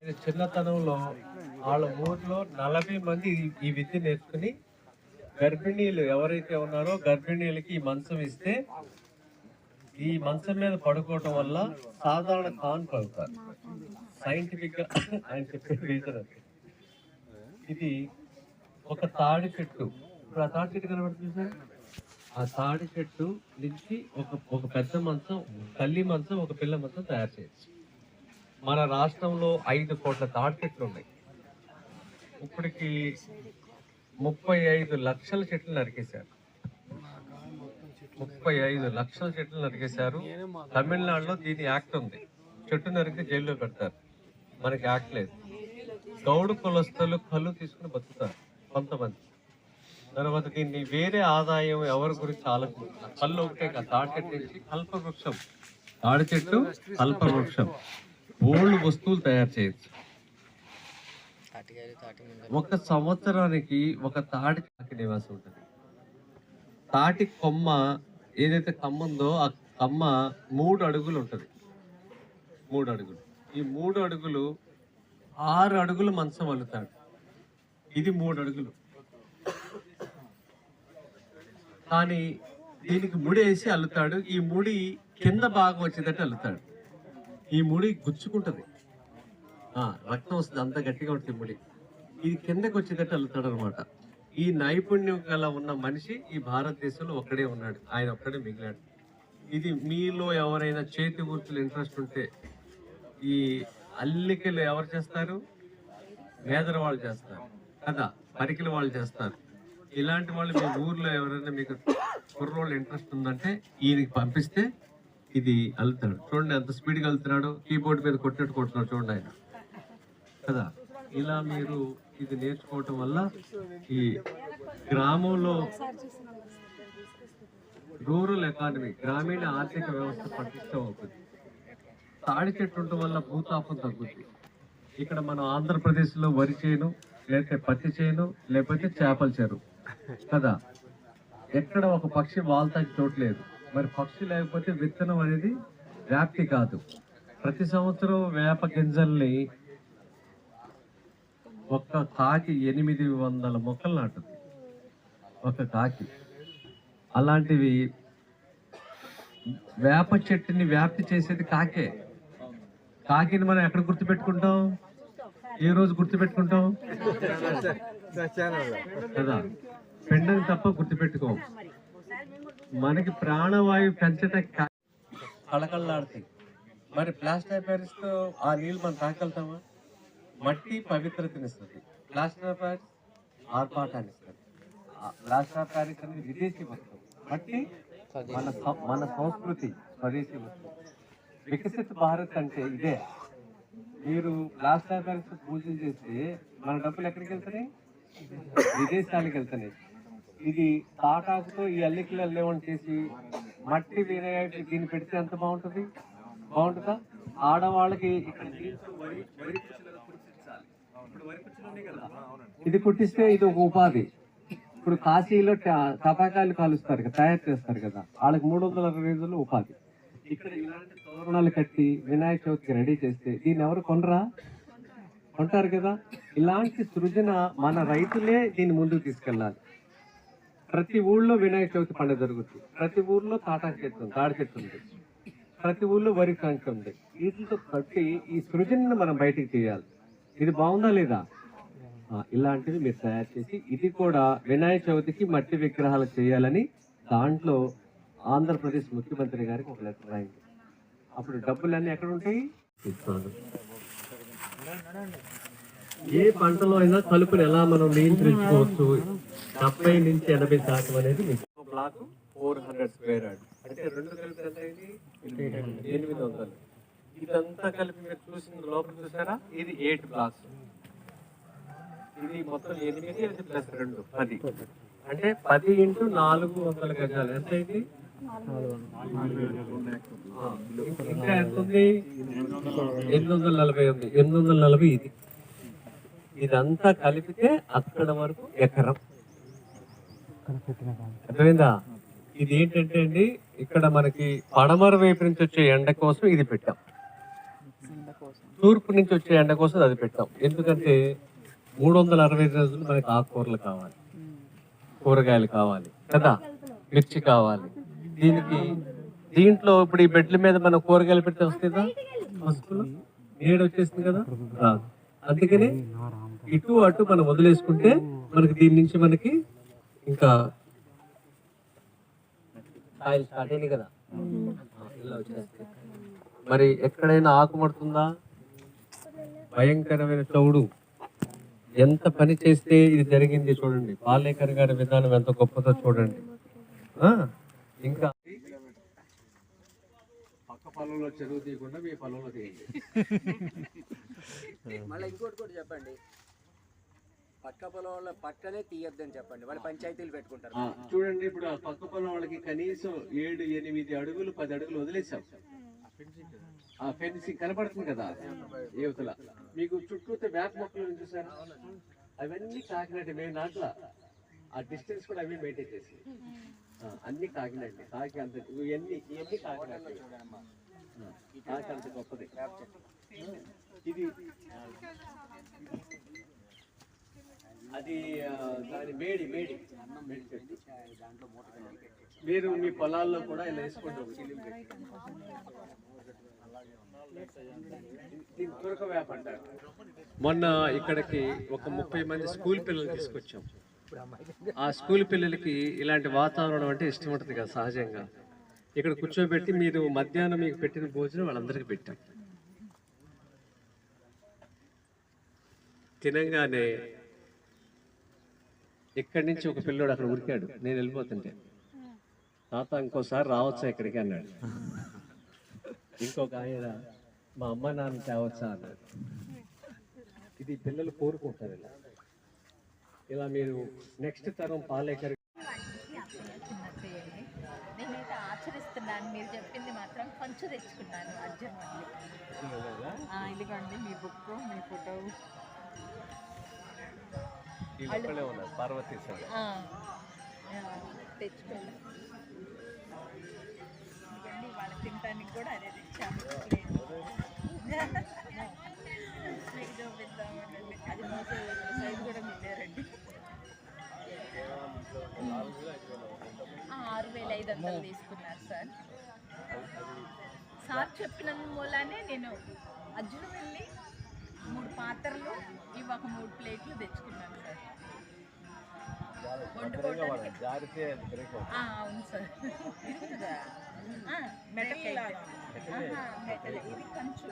నేను చిన్నతనంలో వాళ్ళ ఊర్లో నలభై మంది ఈ- ఈ విద్య నేర్చుకుని గర్భిణీలు ఎవరైతే ఉన్నారో గర్భిణీలకి ఈ మంచం ఇస్తే ఈ మంచం మీద పడుకోవటం వల్ల సాధారణ కాన్ పడతారు సైంటిఫిక్గా ఆయన చెప్పే రీజన్ ఇది ఒక తాడి చెట్టు. ఇప్పుడు ఆ తాడి చెట్టు కనబడుతుంది సార్ ఆ తాడి చెట్టు నుంచి ఒక ఒక పెద్ద మంచం తల్లి మంచం ఒక పిల్ల మంచం తయారు చేయొచ్చు. మన రాష్ట్రంలో ఐదు కోట్ల తాటి చెట్లు ఉన్నాయి. ఇప్పటికి ముప్పై ఐదు లక్షల చెట్లు నరికేశారు. ముప్పై ఐదు లక్షల చెట్లు నరికేశారు. తమిళనాడులో దీని యాక్ట్ ఉంది. చెట్టు నరికితే జైల్లో పెడతారు. మనకి యాక్ట్ లేదు. గౌడు కులస్తులు కళ్ళు తీసుకుని బతుకుతారు కొంతమంది. తర్వాత దీన్ని వేరే ఆదాయం ఎవరి గురించి ఆలోచిస్తారు కళ్ళు ఒకటే కాదు తాడి చెట్టు నుంచి కల్ప వృక్షం తాడి చెట్టు కల్పవృక్షం. వృక్షం ఓల్డ్ వస్తువులు తయారు చేయొచ్చు. ఒక సంవత్సరానికి ఒక తాటి నివాసం ఉంటుంది. తాటి కొమ్మ ఏదైతే కమ్మ ఉందో ఆ కమ్మ మూడు అడుగులు ఉంటుంది. మూడు అడుగులు. ఈ మూడు అడుగులు ఆరు అడుగులు మంచం అల్లుతాడు. ఇది మూడు అడుగులు. కానీ దీనికి ముడి వేసి అల్లుతాడు. ఈ ముడి కింద భాగం వచ్చేటట్టు అల్లుతాడు. ఈ ముడి గుచ్చుకుంటుంది. రక్తం వస్తుంది. అంత గట్టిగా ఉంటుంది ముడి. ఇది కిందకు వచ్చేటట్టు అల్లుతాడు అనమాట ఈ నైపుణ్యం గల ఉన్న మనిషి ఈ భారతదేశంలో ఒక్కడే ఉన్నాడు. ఆయన ఒక్కడే మిగిలాడు. ఇది మీలో ఎవరైనా చేతి గుర్తులు ఇంట్రెస్ట్ ఉంటే ఈ అల్లికలు ఎవరు చేస్తారు? మేదర వాళ్ళు చేస్తారు. కదా? పరికిల వాళ్ళు చేస్తారు. ఇలాంటి వాళ్ళు మీ ఊర్లో ఎవరైనా మీకు కుర్రోళ్ళు ఇంట్రెస్ట్ ఉందంటే ఈయనకి పంపిస్తే ఇది అల్లుతాడు. చూడండి ఎంత స్పీడ్గా వెళ్తున్నాడు కీబోర్డ్ మీద కొట్టినట్టు కొడుతున్నాడు చూడండి ఆయన. కదా? ఇలా మీరు ఇది నేర్చుకోవటం వల్ల ఈ గ్రామంలో రూరల్ ఎకానమీ గ్రామీణ ఆర్థిక వ్యవస్థ పటిష్టం అవుతుంది. తాడి చెట్టు ఉండటం వల్ల భూతాపం తగ్గుద్ది. ఇక్కడ మన ఆంధ్రప్రదేశ్లో వరి చేను లేకపోతే పత్తి చేను లేకపోతే చేపల చెరువు కదా? ఎక్కడ ఒక పక్షి వాల్తాకి చోట్లేదు మరి పక్షి లేకపోతే విత్తనం అనేది వ్యాప్తి కాదు. ప్రతి సంవత్సరం వేప గింజల్ని ఒక్క కాకి ఎనిమిది వందల మొక్కలు నాటుతుంది ఒక కాకి. అలాంటివి వేప చెట్టుని వ్యాప్తి చేసేది కాకే. కాకిని మనం ఎక్కడ గుర్తుపెట్టుకుంటాం? ఏ రోజు గుర్తుపెట్టుకుంటాం? కదా? పెండని తప్ప గుర్తుపెట్టుకోం. మనకి ప్రాణవాయువు పెంచట కళకళలాడుతాయి. మరి ప్లాస్టర్ ప్యారిస్ ఆ నీళ్ళు మనం తాకెళ్తామా మట్టి పవిత్రతనిస్తుంది ప్లాస్టర్ ఆఫ్ ప్యారిస్ ఆర్పాటాన్ని ఇస్తుంది. ప్లాస్టర్ ఆఫ్ ప్యారిస్ అనేది విదేశీ వస్తువు మట్టి మన మన సంస్కృతి స్వదేశీ వస్తువు వికసిత భారత్ అంటే ఇదే. మీరు ప్లాస్టర్ ఆఫ్ ప్యారిస్ పూజలు చేస్తే మన డబ్బులు ఎక్కడికి వెళ్తున్నాయి? విదేశాలకు వెళ్తున్నాయి. ఇది తాటాకుతో ఈ అల్లికలు అల్లేమని చేసి మట్టి వేరే దీన్ని పెడితే ఎంత బాగుంటుంది? బాగుంటుందా? ఆడవాళ్ళకి ఇక్కడ ఇది కుట్టిస్తే ఇది ఒక ఉపాధి. ఇప్పుడు కాశీలో ట- టపాకాయలు కాలుస్తారు కదా తయారు చేస్తారు కదా వాళ్ళకి మూడు వందల అరవై రోజులు ఉపాధి. ఇక్కడ ఇలాంటి తోరణాలు కట్టి వినాయక చవితికి రెడీ చేస్తే దీన్ని ఎవరు కొనరా? కొంటారు కదా. ఇలాంటి సృజన మన రైతులే దీన్ని ముందుకు తీసుకెళ్ళాలి. ప్రతి ఊళ్ళో వినాయక చవితి పండుగ జరుగుతుంది. ప్రతి ఊళ్ళో తాటా చెట్టు తాడి చెట్టు ఉంది. ప్రతి ఊళ్ళో వరి కంక ఉంది. వీటితో కట్టి ఈ సృజనను మనం బయటికి తీయాలి. ఇది బాగుందా లేదా? ఇలాంటిది ఇలాంటివి మీరు తయారు చేసి ఇది కూడా వినాయక చవితికి మట్టి విగ్రహాలు చేయాలని దాంట్లో ఆంధ్రప్రదేశ్ ముఖ్యమంత్రి గారికి ఒక లెటర్ రాయింది. అప్పుడు డబ్బులన్నీ ఎక్కడ ఉంటాయి? ఇస్తాను. ఏ పంటలో అయినా కలుపుని ఎలా మనం నియంత్రించుకోవచ్చు? డెబ్బై నుంచి ఎనభై శాతం అనేది మీకు. బ్లాక్ ఫోర్ హండ్రెడ్ స్క్వేర్ అంటే రెండు కలిపి ఎంత ఎనిమిది వందలు. ఇదంతా కలిపి మీరు చూసిన లోపల చూసారా? ఇది ఎయిట్ బ్లాక్స్ ఇది మొత్తం ఎనిమిది అది ప్లస్ రెండు పది. అంటే పది ఇంటూ నాలుగు వందల గజాలు. ఎంత ఇది? ఇంకా ఎంత ఉంది? ఎనిమిది వందల నలభై ఉంది. ఎనిమిది వందల నలభై ఇది. ఇదంతా కలిపితే అక్కడ వరకు ఎకరం. అర్థమైందా? ఇది ఏంటంటే అండి ఇక్కడ మనకి పడమర వైపు నుంచి వచ్చే ఎండ కోసం ఇది పెట్టాం. తూర్పు నుంచి వచ్చే ఎండ కోసం అది పెట్టాం. ఎందుకంటే మూడు వందల అరవై రోజులు మనకి ఆకుకూరలు కావాలి. కూరగాయలు కావాలి. కదా? మిర్చి కావాలి. దీనికి దీంట్లో ఇప్పుడు ఈ బెడ్ల మీద మనం కూరగాయలు పెడితే వస్తుందా. పసుపులు నీడ వచ్చేస్తుంది కదా? రాదు. అందుకని ఇటు అటు మనం వదిలేసుకుంటే మనకి దీని నుంచి మనకి ఇంకా కాయలు స్టార్ట్ అయినాయి కదా. ఇలా వచ్చేస్తాయి. మరి ఎక్కడైనా ఆకుమడుతుందా భయంకరమైన చౌడు ఎంత పని చేస్తే ఇది జరిగింది చూడండి. పాలేకర్ గారి విధానం ఎంత గొప్పదో చూడండి. ఆ, ఇంకా పక్క పొలంలో చెరువు తీయకుండా మీ పొలంలో తీయండి. మళ్ళీ ఇంకోటి కూడా చెప్పండి. పక్క పొలం వాళ్ళ పక్కనే తీయొద్దని చెప్పండి. వాళ్ళు పంచాయతీలు పెట్టుకుంటారు. చూడండి ఇప్పుడు ఆ పక్క పొలం వాళ్ళకి కనీసం ఏడు ఎనిమిది అడుగులు పది అడుగులు వదిలేసాం ఆ ఫెన్సింగ్ కనపడుతుంది కదా? యువతల? మీకు చుట్టూ వేప మొక్కలు చూసారా? అవన్నీ కాకినట్టు మేము నాట్లా ఆ డిస్టెన్స్ కూడా అవి మెయింటైన్ చేసి. అన్ని కాకినట్టు కాకి అంత ఇవన్నీ ఇవన్నీ కాకినట్టు కాకి అంత గొప్పది. ఇది అది దాని మేడి మేడి. మేడి చెట్టు మీరు మీ పొలాల్లో కూడా ఇలా వేసుకోండి మొన్న ఇక్కడికి ఒక ముప్పై మంది స్కూల్ పిల్లలు తీసుకొచ్చాం. ఆ స్కూల్ పిల్లలకి ఇలాంటి వాతావరణం అంటే ఇష్టం ఉంటుంది కదా సహజంగా. ఇక్కడ కూర్చోబెట్టి మీరు మధ్యాహ్నం మీకు పెట్టిన భోజనం వాళ్ళందరికీ పెట్టాం. తినంగానే ఇక్కడి నుంచి ఒక పిల్లోడు అక్కడ ఉరికాడు. నేను వెళ్ళిపోతుంటే. తాత ఇంకోసారి రావచ్చా ఇక్కడికి అన్నాడు. ఇంకొక ఆయన మా అమ్మ నాన్న తేవచ్చా అన్నాడు ఇది పిల్లలు కోరుకుంటారు ఇలా. ఇలా మీరు నెక్స్ట్ తరం పాలేకర్ నేనైతే ఆచరిస్తున్నాను. మీరు చెప్పింది మాత్రం కొంచెం తెచ్చుకున్నాను అర్జున్ ఇదిగోండి మీ బుక్ మీ ఫోటో. పార్వతీ సార్. తినడానికి కూడా అదే తెచ్చాము. మీకు చూపిద్దామండి అది మోసే కూడా మిల్లారండి ఆరు వేల ఐదు వందలు తీసుకున్నారు సార్. సార్ చెప్పిన మూలానే నేను అర్జున వెళ్ళి మూడు పాత్రలు ఇవి ఒక మూడు ప్లేట్లు తెచ్చుకున్నాను సార్. వండుకోవడానికి అవును సార్. మెటల్ ఇది కంచు.